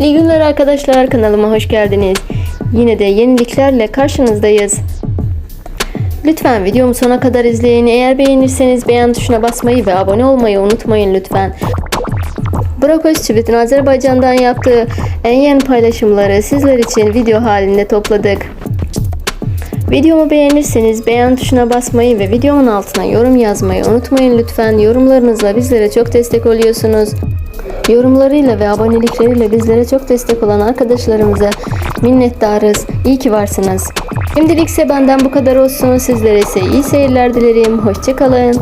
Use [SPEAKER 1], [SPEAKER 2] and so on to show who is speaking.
[SPEAKER 1] İyi günler arkadaşlar kanalıma hoş geldiniz. Yine de yeniliklerle karşınızdayız. Lütfen videomu sona kadar izleyin. Eğer beğenirseniz beğen tuşuna basmayı ve abone olmayı unutmayın lütfen. Burak Özçivit'in Azerbaycan'dan yaptığı en yeni paylaşımları sizler için video halinde topladık. Videomu beğenirseniz beğen tuşuna basmayı ve videomun altına yorum yazmayı unutmayın lütfen. Yorumlarınızla bizlere çok destek oluyorsunuz. Yorumlarıyla ve abonelikleriyle bizlere çok destek olan arkadaşlarımıza minnettarız. İyi ki varsınız. Şimdilik ise benden bu kadar olsun. Sizlere ise iyi seyirler dilerim. Hoşçakalın.